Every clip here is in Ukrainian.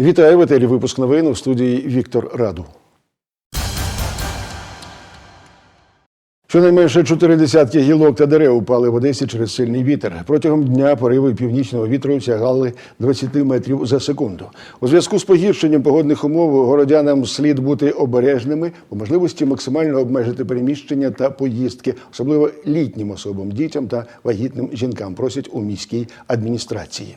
Вітаю в етері випуск новин у студії Віктор Раду. Щонайменше чотири десятки гілок та дерев упали в Одесі через сильний вітер. Протягом дня пориви північного вітру сягали 20 метрів за секунду. У зв'язку з погіршенням погодних умов городянам слід бути обережними, по можливості максимально обмежити переміщення та поїздки, особливо літнім особам, дітям та вагітним жінкам, просять у міській адміністрації.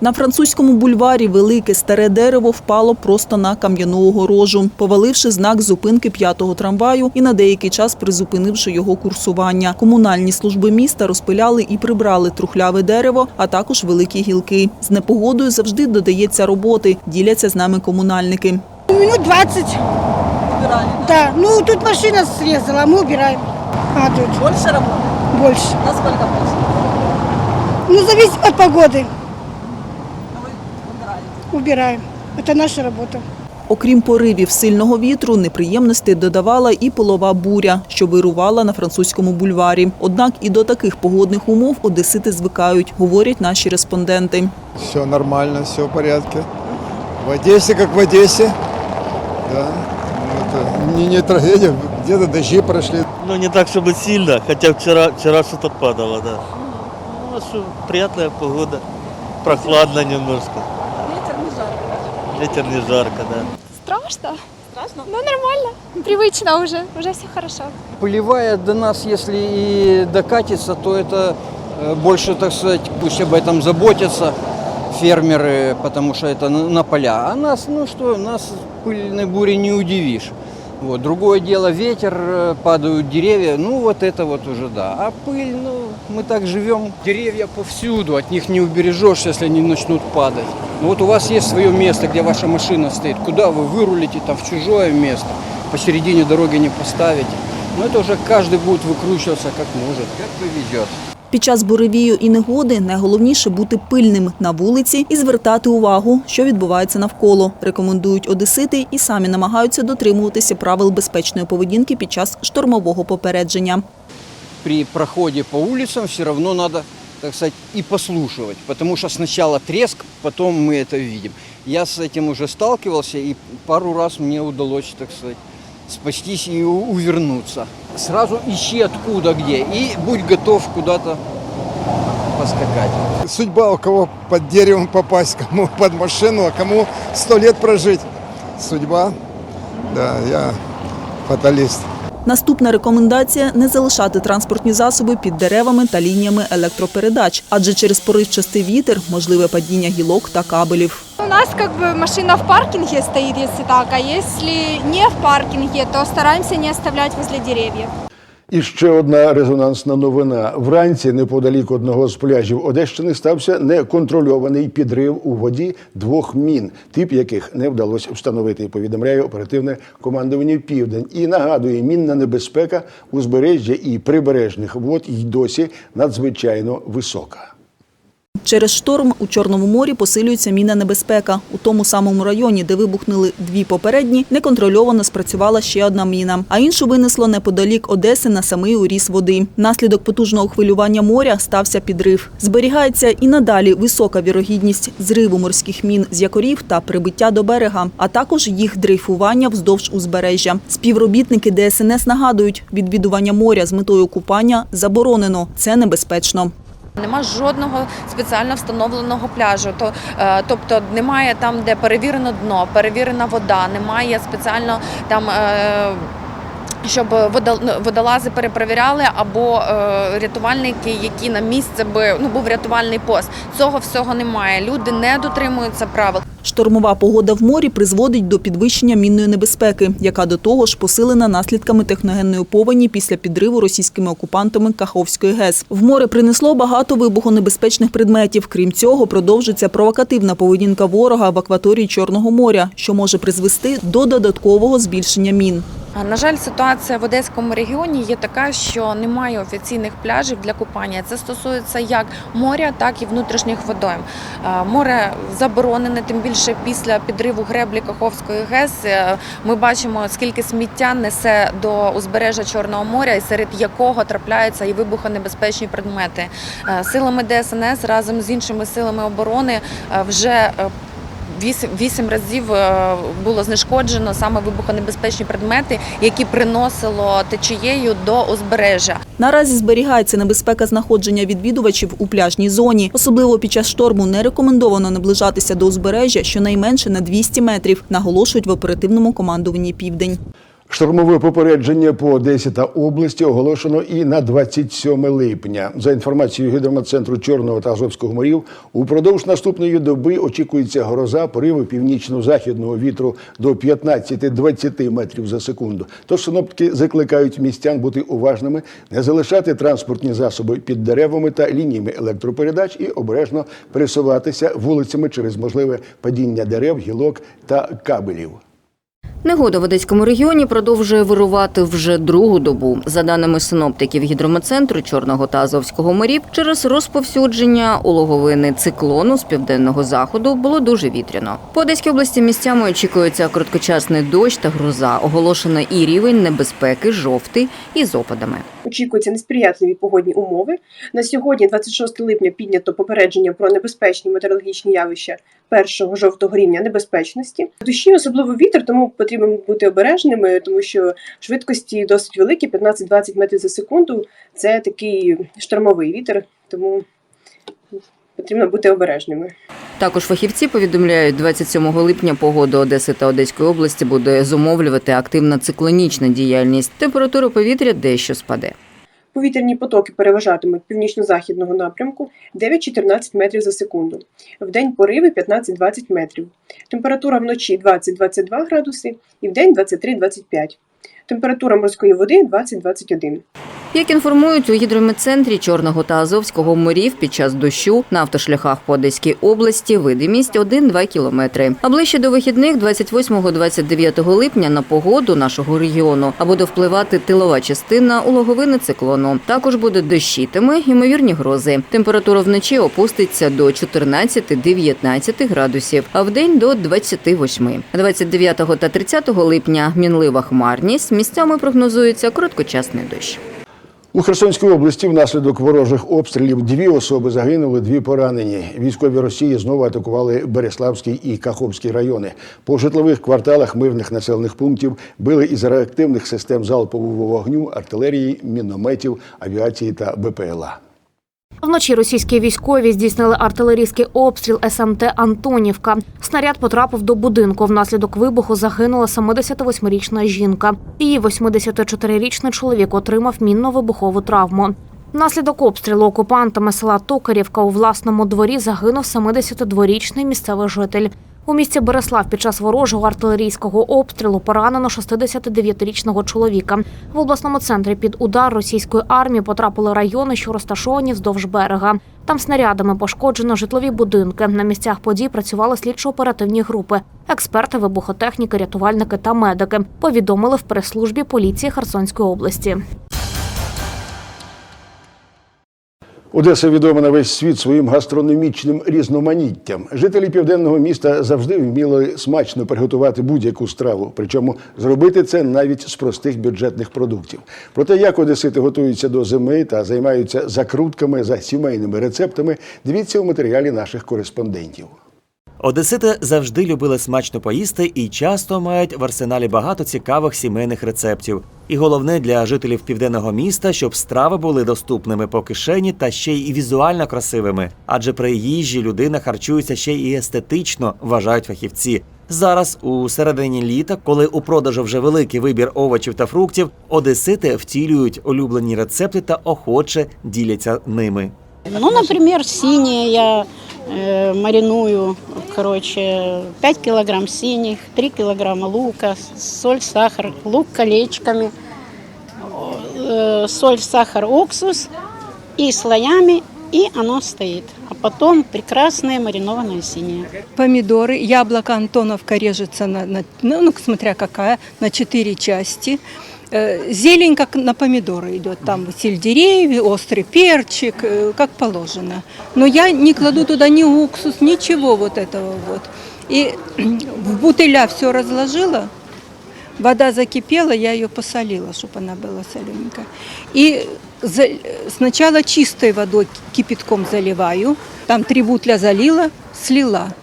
На французькому бульварі велике старе дерево впало просто на кам'яну огорожу, поваливши знак зупинки п'ятого трамваю і на деякий час призупинивши його курсування. Комунальні служби міста розпиляли і прибрали трухляве дерево, а також великі гілки. З непогодою завжди додається роботи. Діляться з нами комунальники. Минут 20. Да, ну тут машина срезала, а мы убираем. А тут Більше роботи? больше. Наскільки більше? Ну, зависит от погоды Убираем. Это наша работа. Окрім поривів сильного вітру, неприємностей додавала і полова буря, що вирувала на французькому бульварі. Однак і до таких погодних умов одесити звикають, говорять наші респонденти. Все нормально, все в порядке. В Одессе как в Одессе. Да. Ну, Это не, не трагедия, где-то дожди прошли. Ну, не так, чтобы сильно, хотя вчера, вчера что-то падало, да. Ну, а что, приятная погода, прохладно немножко. Ветер не жарко. Да. Страшно. Страшно? Ну, нормально. Привычно уже. Уже все хорошо. Полевая до нас, если и докатится, то это э, больше, так сказать, пусть об этом заботятся фермеры, потому что это на поля. А нас, ну что, нас пыльной бурей не удивишь. Вот. Другое дело, ветер, э, падают деревья, ну вот это вот уже да. А пыль, ну, мы так живем. Деревья повсюду, от них не убережешься, если они начнут падать. Ну вот у вас есть свое место, где ваша машина стоит. Куда вы вырулите там в чужое место? Посередине дороги не поставите. Но это уже каждый будет выкручиваться как может, как повезет. Під час буревію і негоди найголовніше бути пильним на вулиці і звертати увагу, що відбувається навколо. Рекомендують одесити і самі намагаються дотримуватися правил безпечної поведінки під час штормового попередження. При проходе по улицам все равно надо, так сказать, и послушивать. Потому что сначала треск, потом мы это видим. Я с этим уже сталкивался, и пару раз мне удалось, так сказать, спастись и увернуться. Сразу ищи откуда где, и будь готов куда-то поскакать. Судьба у кого под деревом попасть, кому под машину, а кому сто лет прожить. Судьба, да, я фаталист. Наступна рекомендація – не залишати транспортні засоби під деревами та лініями електропередач, адже через поривчастий вітер можливе падіння гілок та кабелів. У нас как бы машина в паркинге стоит, если так, а если не в паркинге, то стараемся не оставлять возле деревьев. І ще одна резонансна новина. Вранці неподалік одного з пляжів Одещини стався неконтрольований підрив у воді двох мін, тип яких не вдалося встановити. Повідомляє оперативне командування Південь. І нагадує, мінна небезпека узбережжя і прибережних вод й досі надзвичайно висока. Через шторм у Чорному морі посилюється мінна небезпека. У тому самому районі, де вибухнули дві попередні, неконтрольовано спрацювала ще одна міна, а іншу винесло неподалік Одеси на самий уріс води. Наслідок потужного хвилювання моря стався підрив. Зберігається і надалі висока вірогідність зриву морських мін з якорів та прибиття до берега, а також їх дрейфування вздовж узбережжя. Співробітники ДСНС нагадують, відвідування моря з метою купання заборонено. Це небезпечно. Нема жодного спеціально встановленого пляжу. То, е, тобто немає там, де перевірено дно, перевірена вода, немає спеціально там. Е, щоб водол- водолази перепровіряли або е, рятувальники, які на місце би ну був рятувальний пост. Цього всього немає. Люди не дотримуються правил. Штормова погода в морі призводить до підвищення мінної небезпеки, яка до того ж посилена наслідками техногенної повені після підриву російськими окупантами Каховської ГЕС. В море принесло багато вибухонебезпечних предметів. Крім цього, продовжиться провокативна поведінка ворога в акваторії Чорного моря, що може призвести до додаткового збільшення мін. На жаль, ситуація в Одеському регіоні є така, що немає офіційних пляжів для купання. Це стосується як моря, так і внутрішніх водойм. Море заборонене, тим більше після підриву греблі Каховської ГЕС. Е, Ми бачимо, скільки сміття несе до узбережжя Чорного моря, і серед якого трапляються і вибухонебезпечні предмети. Е, Силами ДСНС разом з іншими силами оборони е, вже вісім, вісім разів е, було знешкоджено саме вибухонебезпечні предмети, які приносило течією до узбережжя. Наразі зберігається небезпека знаходження відвідувачів у пляжній зоні. Особливо під час шторму не рекомендовано наближатися до узбережжя щонайменше на 200 метрів, наголошують в оперативному командуванні «Південь». Штормове попередження по Одесі та області оголошено і на 27 липня. За інформацією гідрометцентру Чорного та Азовського морів, упродовж наступної доби очікується гроза, пориви північно-західного вітру до 15-20 метрів за секунду. Тож синоптики закликають містян бути уважними, не залишати транспортні засоби під деревами та лініями електропередач і обережно пересуватися вулицями через можливе падіння дерев, гілок та кабелів. Негода в Одеському регіоні продовжує вирувати вже другу добу. За даними синоптиків гідрометцентру Чорного та Азовського морів, через розповсюдження улоговини циклону з південного заходу було дуже вітряно. По Одеській області місцями очікується короткочасний дощ та гроза. Оголошено і рівень небезпеки жовтий із опадами. Очікуються несприятливі погодні умови. На сьогодні, 26 липня, піднято попередження про небезпечні метеорологічні явища першого жовтого рівня небезпечності. Дощі особливо вітер, тому потрібно бути обережними, тому що швидкості досить великі, 15-20 метрів за секунду. Це такий штормовий вітер, тому потрібно бути обережними. Також фахівці повідомляють, 27 липня погоду Одеси та Одеської області буде зумовлювати активна циклонічна діяльність. Температура повітря дещо спаде. Повітряні потоки переважатимуть північно-західного напрямку 9-14 метрів за секунду. В день пориви 15-20 метрів. Температура вночі 20-22 градуси і в день 23-25. Температура морської води 20-21. Як інформують у гідрометцентрі Чорного та Азовського морів під час дощу на автошляхах по Одеській області видимість 1-2 кілометри. А ближче до вихідних 28-29 липня на погоду нашого регіону а буде впливати тилова частина улоговини циклону. Також буде дощитиме, ймовірні грози. Температура вночі опуститься до 14-19 градусів, а вдень до 28. 29 та 30 липня мінлива хмарність. Місцями прогнозується короткочасний дощ. У Херсонській області внаслідок ворожих обстрілів дві особи загинули, дві поранені. Військові Росії знову атакували Береславський і Каховський райони. По житлових кварталах мирних населених пунктів били із реактивних систем залпового вогню, артилерії, мінометів, авіації та БПЛА. Вночі російські військові здійснили артилерійський обстріл СМТ Антонівка. Снаряд потрапив до будинку. Внаслідок вибуху загинула 78-річна жінка. Її 84-річний чоловік отримав мінно-вибухову травму. Внаслідок обстрілу окупантами села Токарівка у власному дворі загинув 72-річний місцевий житель. У місті Береслав під час ворожого артилерійського обстрілу поранено 69-річного чоловіка. В обласному центрі під удар російської армії потрапили райони, що розташовані вздовж берега. Там снарядами пошкоджено житлові будинки. На місцях подій працювали слідчо-оперативні групи, експерти, вибухотехніки, рятувальники та медики. Повідомили в прес-службі поліції Херсонської області. Одеса відома на весь світ своїм гастрономічним різноманіттям. Жителі південного міста завжди вміли смачно приготувати будь-яку страву, причому зробити це навіть з простих бюджетних продуктів. Про те, як одесити готуються до зими та займаються закрутками за сімейними рецептами, дивіться у матеріалі наших кореспондентів. Одесити завжди любили смачно поїсти і часто мають в арсеналі багато цікавих сімейних рецептів. І головне для жителів південного міста, щоб страви були доступними по кишені та ще й візуально красивими. Адже при їжі людина харчується ще й естетично, вважають фахівці. Зараз, у середині літа, коли у продажу вже великий вибір овочів та фруктів, одесити втілюють улюблені рецепти та охоче діляться ними. Ну, синие я мариную, короче, 5 килограмм синих, 3 килограмма лука, соль, сахар, лук колечками, э, соль, сахар, уксус и слоями, и оно стоит. А потом прекрасное маринованное синее. Помидоры, яблоко Антоновка режется на, на- ну, ну, смотря какая, на четыре части. Э, Зелень как на помидоры идет, там сельдерей, острый перчик, э, как положено. Но я не кладу туда ни уксус, ничего вот этого вот. И в бутыля все разложила, вода закипела, я ее посолила, чтобы она была солененькая. И за- сначала чистой водой кипятком заливаю, там три бутля залила, слила.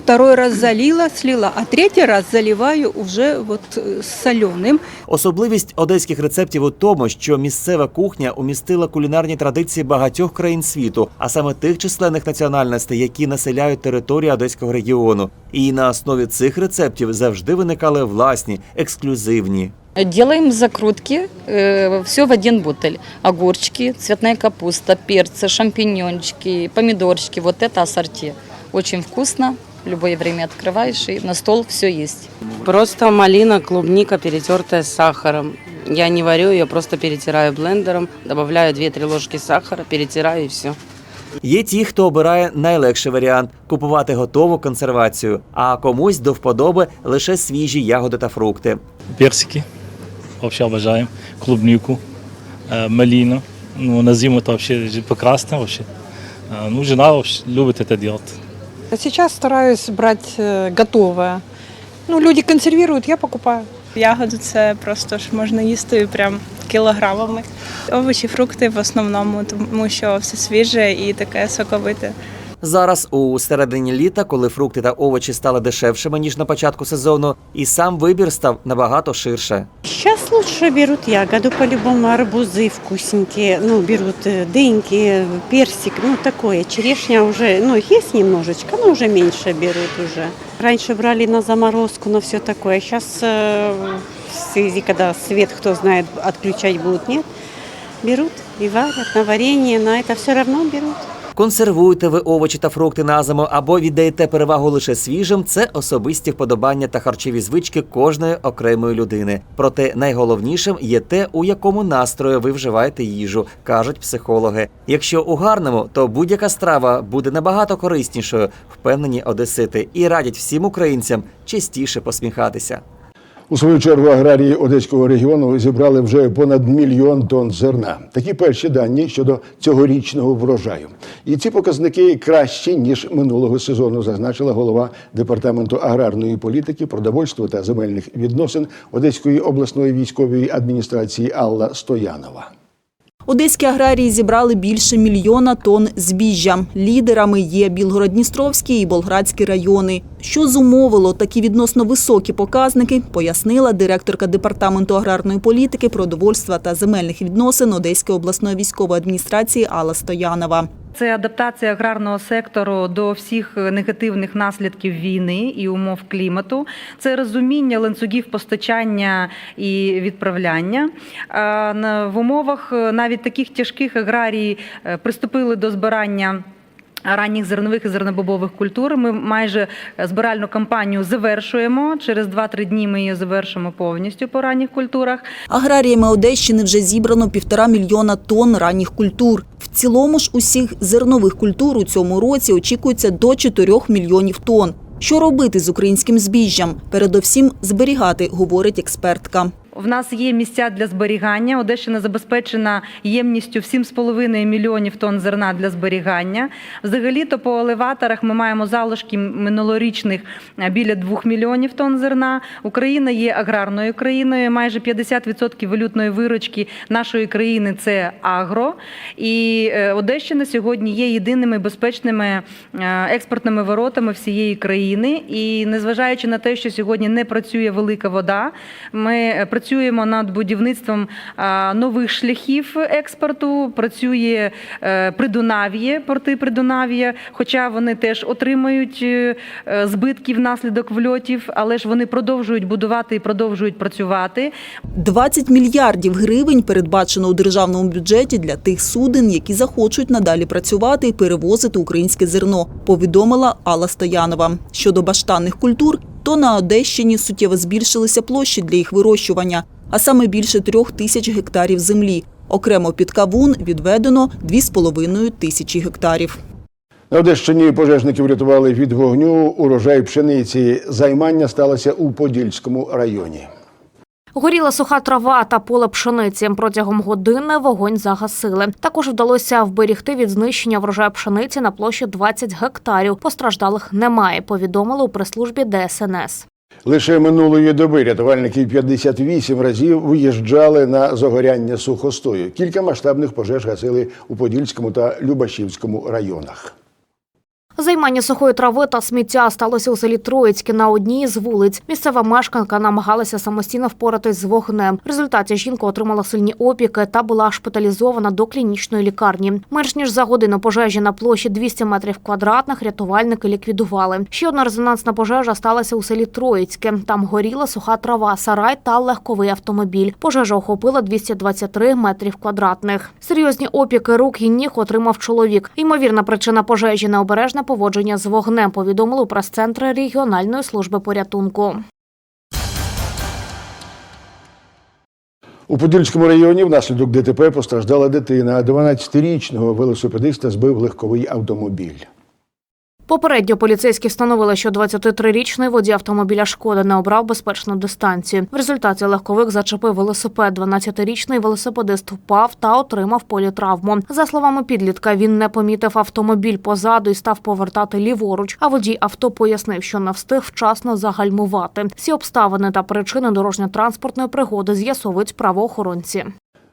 второй раз залила, слила, а третий раз заливаю уже вот э, с соленым. Особливість одеських рецептів у тому, що місцева кухня умістила кулінарні традиції багатьох країн світу, а саме тих численних національностей, які населяють територію одеського регіону. І на основі цих рецептів завжди виникали власні, ексклюзивні. Делаем закрутки, все в один бутыль. Огурчики, цветная капуста, перцы, шампиньончики, помидорчики. Вот это ассорти. Очень вкусно. В любое время открываешь и на стол все есть. Просто малина, клубника, перетертая с сахаром. Я не варю ее, просто перетираю блендером, добавляю 2-3 ложки сахара, перетираю и все. Є ті, хто обирає найлегший варіант купувати готову консервацію, а комусь до вподоби лише свіжі ягоди та фрукти. персики, вообще обожаем, клубнику, э, малину. Ну, на зиму это вообще прекрасно вообще. Э, Ну, жена вообще любит это делать. Сейчас стараюсь брать готове. готовое. Ну, люди консервируют, я покупаю. Ягоди це просто ж можна їсти прям кілограмами. Овочі, фрукти в основному, тому що все свіже і таке соковите. Зараз у середині літа, коли фрукти та овочі стали дешевшими ніж на початку сезону, і сам вибір став набагато ширше. Сейчас лучше берут ягоду, по-любому арбузы вкусненькие, ну, берут э, дыньки, персик, ну, такое. Черешня уже, ну, есть немножечко, но уже меньше берут уже. Раньше брали на заморозку, на все такое. Сейчас, в связи, когда свет, кто знает, отключать будут, нет, берут и варят на варенье, на это все равно берут. Консервуєте ви овочі та фрукти на зиму або віддаєте перевагу лише свіжим. Це особисті вподобання та харчові звички кожної окремої людини. Проте найголовнішим є те, у якому настрої ви вживаєте їжу, кажуть психологи. Якщо у гарному, то будь-яка страва буде набагато кориснішою, впевнені одесити, і радять всім українцям частіше посміхатися. У свою чергу аграрії Одеського регіону зібрали вже понад мільйон тонн зерна. Такі перші дані щодо цьогорічного врожаю. І ці показники кращі ніж минулого сезону, зазначила голова департаменту аграрної політики, продовольства та земельних відносин Одеської обласної військової адміністрації Алла Стоянова. Одеські аграрії зібрали більше мільйона тонн збіжжя. Лідерами є Білгород-Дністровський і Болградський райони. Що зумовило такі відносно високі показники, пояснила директорка департаменту аграрної політики, продовольства та земельних відносин Одеської обласної військової адміністрації Алла Стоянова. Це адаптація аграрного сектору до всіх негативних наслідків війни і умов клімату. Це розуміння ланцюгів постачання і відправляння. В умовах е, навіть таких тяжких аграрії е, приступили до збирання. Ранніх зернових і зернобобових культур ми майже збиральну кампанію завершуємо. Через 2-3 дні ми її завершимо повністю по ранніх культурах. Аграріями Одещини вже зібрано півтора мільйона тонн ранніх культур. В цілому ж усіх зернових культур у цьому році очікується до 4 мільйонів тонн. Що робити з українським збіжжям? Передовсім зберігати, говорить експертка. В нас є місця для зберігання. Одещина забезпечена ємністю в 7,5 мільйонів тонн зерна для зберігання. Взагалі-то по елеваторах ми маємо залишки минулорічних біля 2 мільйонів тонн зерна. Україна є аграрною країною. Майже 50% валютної виручки нашої країни це агро. І е, Одещина сьогодні є єдиними безпечними е, експортними воротами всієї країни. І незважаючи на те, що сьогодні не працює велика вода, ми е, працюємо над будівництвом нових шляхів експорту. Працює е, Придунав'я, порти Придунав'я, хоча вони теж отримують е, е, збитки внаслідок вльотів, але ж вони продовжують будувати і продовжують працювати. 20 мільярдів гривень передбачено у державному бюджеті для тих суден, які захочуть надалі працювати і перевозити українське зерно, повідомила Алла Стоянова. Щодо баштанних культур, то на Одещині суттєво збільшилися площі для їх вирощування, а саме більше трьох тисяч гектарів землі. Окремо під кавун відведено 2,5 тисячі гектарів. На Одещині пожежники врятували від вогню урожай пшениці. Займання сталося у Подільському районі. Горіла суха трава та поле пшениці. Протягом години вогонь загасили. Також вдалося вберігти від знищення врожаю пшениці на площі 20 гектарів. Постраждалих немає. Повідомили у прес-службі ДСНС. Лише минулої доби рятувальники 58 разів виїжджали на загоряння сухостою. Кілька масштабних пожеж гасили у Подільському та Любашівському районах. Займання сухої трави та сміття сталося у селі Троїцьке на одній з вулиць. Місцева мешканка намагалася самостійно впоратись з вогнем. В результаті жінка отримала сильні опіки та була шпиталізована до клінічної лікарні. Менш ніж за годину пожежі на площі 200 метрів квадратних рятувальники ліквідували. Ще одна резонансна пожежа сталася у селі Троїцьке. Там горіла суха трава, сарай та легковий автомобіль. Пожежа охопила 223 метрів квадратних. Серйозні опіки рук і ніг отримав чоловік. Ймовірна причина пожежі необережне поводження з вогнем. Повідомили у прес-центрі регіональної служби порятунку. У Подільському районі внаслідок ДТП постраждала дитина. 12-річного велосипедиста збив легковий автомобіль. Попередньо поліцейські встановили, що 23-річний водій автомобіля шкода не обрав безпечну дистанцію. В результаті легковик зачепив велосипед. 12-річний велосипедист впав та отримав політравму. За словами підлітка, він не помітив автомобіль позаду і став повертати ліворуч. А водій авто пояснив, що не встиг вчасно загальмувати. Всі обставини та причини дорожньо-транспортної пригоди з'ясовують правоохоронці.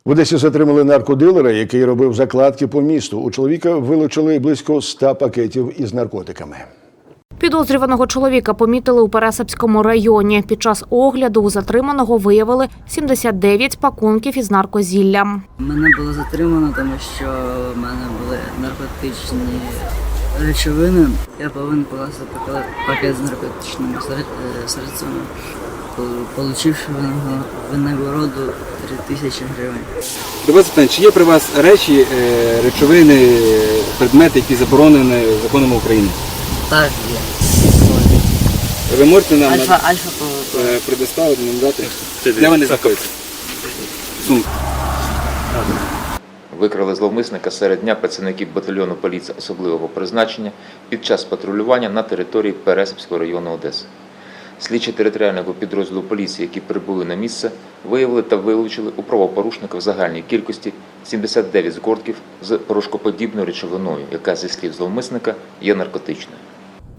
В Одесі затримали наркодилера, який робив закладки по місту. У чоловіка вилучили близько 100 пакетів із наркотиками. Підозрюваного чоловіка помітили у Пересипському районі. Під час огляду у затриманого виявили 79 пакунків із наркозіллям. Мене було затримано, тому що в мене були наркотичні речовини. Я повинен покласти пакет- пакет з наркотичними е, средствами, получивши винагороду 3 тисячі гривень. До вас питання, чи є при вас речі, е, речовини, предмети, які заборонені законом України? Так, є. Ви можете нам Альфа, над- альфа е, предоставити, нам дати? Де вони знаходяться? Сумка. Викрали зловмисника серед дня працівників батальйону поліції особливого призначення під час патрулювання на території Пересипського району Одеси. Слідчі територіального підрозділу поліції, які прибули на місце, виявили та вилучили у правопорушника в загальній кількості 79 згортків з порошкоподібною речовиною, яка зі слів зловмисника є наркотичною.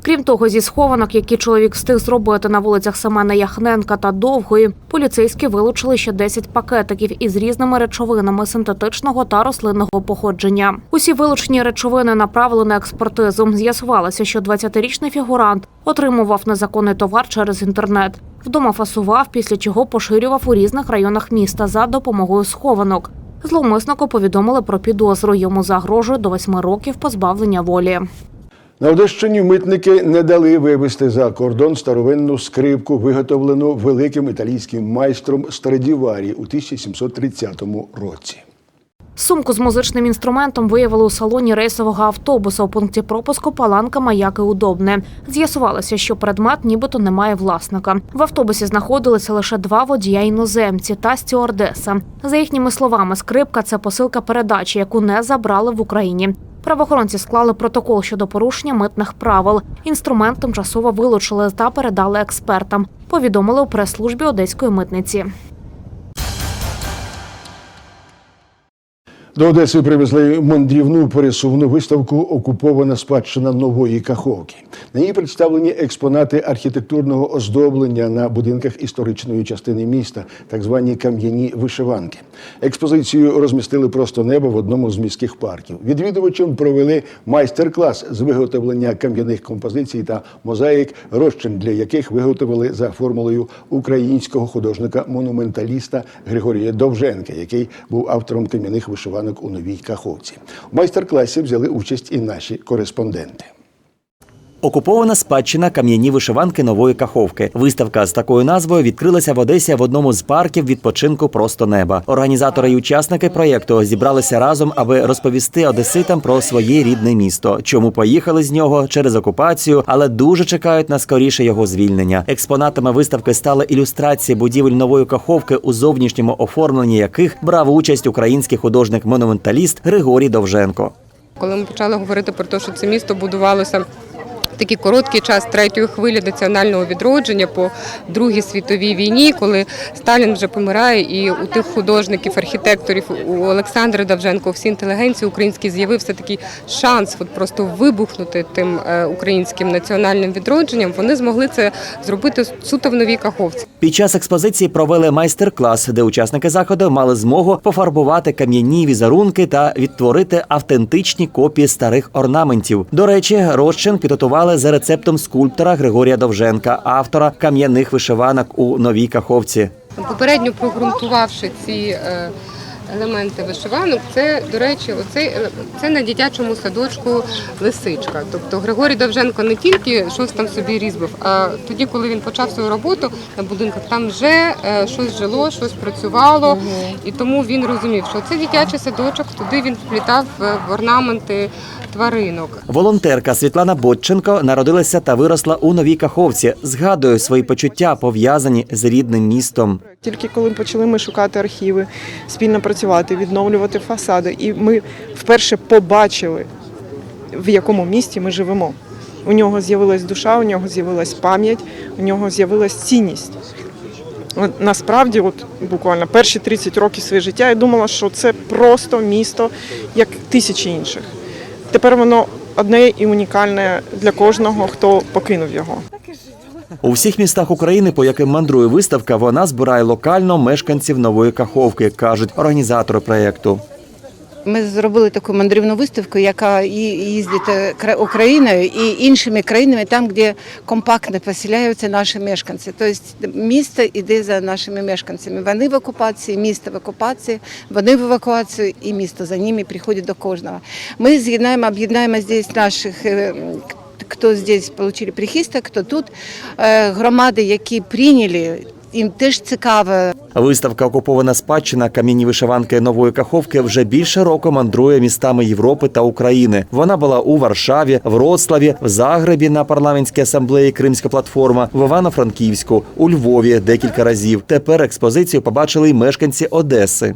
Крім того, зі схованок, які чоловік встиг зробити на вулицях Семена Яхненка та Довгої, поліцейські вилучили ще 10 пакетиків із різними речовинами синтетичного та рослинного походження. Усі вилучені речовини направили на експертизу. З'ясувалося, що 20-річний фігурант отримував незаконний товар через інтернет. Вдома фасував, після чого поширював у різних районах міста за допомогою схованок. Зловмиснику повідомили про підозру. Йому загрожує до 8 років позбавлення волі. На Одещині митники не дали вивезти за кордон старовинну скрипку, виготовлену великим італійським майстром Страдіварі у 1730 році. Сумку з музичним інструментом виявили у салоні рейсового автобуса у пункті пропуску Паланка Маяки Удобне. З'ясувалося, що предмет нібито не має власника. В автобусі знаходилися лише два водія іноземці та стюардеса. За їхніми словами, скрипка це посилка передачі, яку не забрали в Україні. Правоохоронці склали протокол щодо порушення митних правил. Інструмент тимчасово вилучили та передали експертам. Повідомили у прес-службі одеської митниці. До Одеси привезли мандрівну пересувну виставку Окупована спадщина нової Каховки. На ній представлені експонати архітектурного оздоблення на будинках історичної частини міста, так звані кам'яні вишиванки. Експозицію розмістили просто небо в одному з міських парків. Відвідувачам провели майстер-клас з виготовлення кам'яних композицій та мозаїк, розчин для яких виготовили за формулою українського художника-монументаліста Григорія Довженка, який був автором кам'яних вишиванок у новій Каховці. У майстер-класі взяли участь і наші кореспонденти. Окупована спадщина кам'яні вишиванки нової каховки. Виставка з такою назвою відкрилася в Одесі в одному з парків відпочинку Просто неба. Організатори і учасники проєкту зібралися разом, аби розповісти одеситам про своє рідне місто. Чому поїхали з нього через окупацію, але дуже чекають на скоріше його звільнення. Експонатами виставки стали ілюстрації будівель нової каховки, у зовнішньому оформленні яких брав участь український художник-монументаліст Григорій Довженко. Коли ми почали говорити про те, що це місто будувалося такий короткий час третьої хвилі національного відродження по Другій світовій війні, коли Сталін вже помирає, і у тих художників, архітекторів, у Олександра Давженко, у всій інтелігенції українській з'явився такий шанс от просто вибухнути тим е, українським національним відродженням. Вони змогли це зробити суто в новій каховці. Під час експозиції провели майстер-клас, де учасники заходу мали змогу пофарбувати кам'яні візерунки та відтворити автентичні копії старих орнаментів. До речі, розчин підготували за рецептом скульптора Григорія Довженка, автора кам'яних вишиванок у новій каховці. Попередньо прогрунтувавши ці е, елементи вишиванок, це, до речі, оцей, це на дитячому садочку лисичка. Тобто Григорій Довженко не тільки щось там собі різьбив, а тоді, коли він почав свою роботу на будинках, там вже е, щось жило, щось працювало, і тому він розумів, що це дитячий садочок, туди він вплітав е, в орнаменти тваринок. Волонтерка Світлана Бодченко народилася та виросла у новій каховці. Згадує свої почуття, пов'язані з рідним містом. Тільки коли почали ми шукати архіви, спільно працювати, відновлювати фасади, і ми вперше побачили, в якому місті ми живемо. У нього з'явилась душа, у нього з'явилась пам'ять, у нього з'явилась цінність. Насправді, от буквально перші 30 років своє життя я думала, що це просто місто, як тисячі інших. Тепер воно одне і унікальне для кожного, хто покинув його. У всіх містах України, по яким мандрує виставка, вона збирає локально мешканців нової каховки, кажуть організатори проєкту. Ми зробили таку мандрівну виставку, яка їздить е, Україною і іншими країнами, там, де компактно поселяються наші мешканці. Тобто місто йде за нашими мешканцями. Вони в окупації, місто в окупації, вони в евакуацію, і місто за ними приходить до кожного. Ми з'єднаємо, об'єднаємо здесь наших. Хто здесь отримали прихисток, хто тут Е, громади, які прийняли, їм теж цікаво Виставка Окупована спадщина кам'яні вишиванки нової каховки вже більше року мандрує містами Європи та України. Вона була у Варшаві, Вроцлаві, в Загребі на парламентській асамблеї Кримська платформа, в Івано-Франківську, у Львові декілька разів. Тепер експозицію побачили й мешканці Одеси.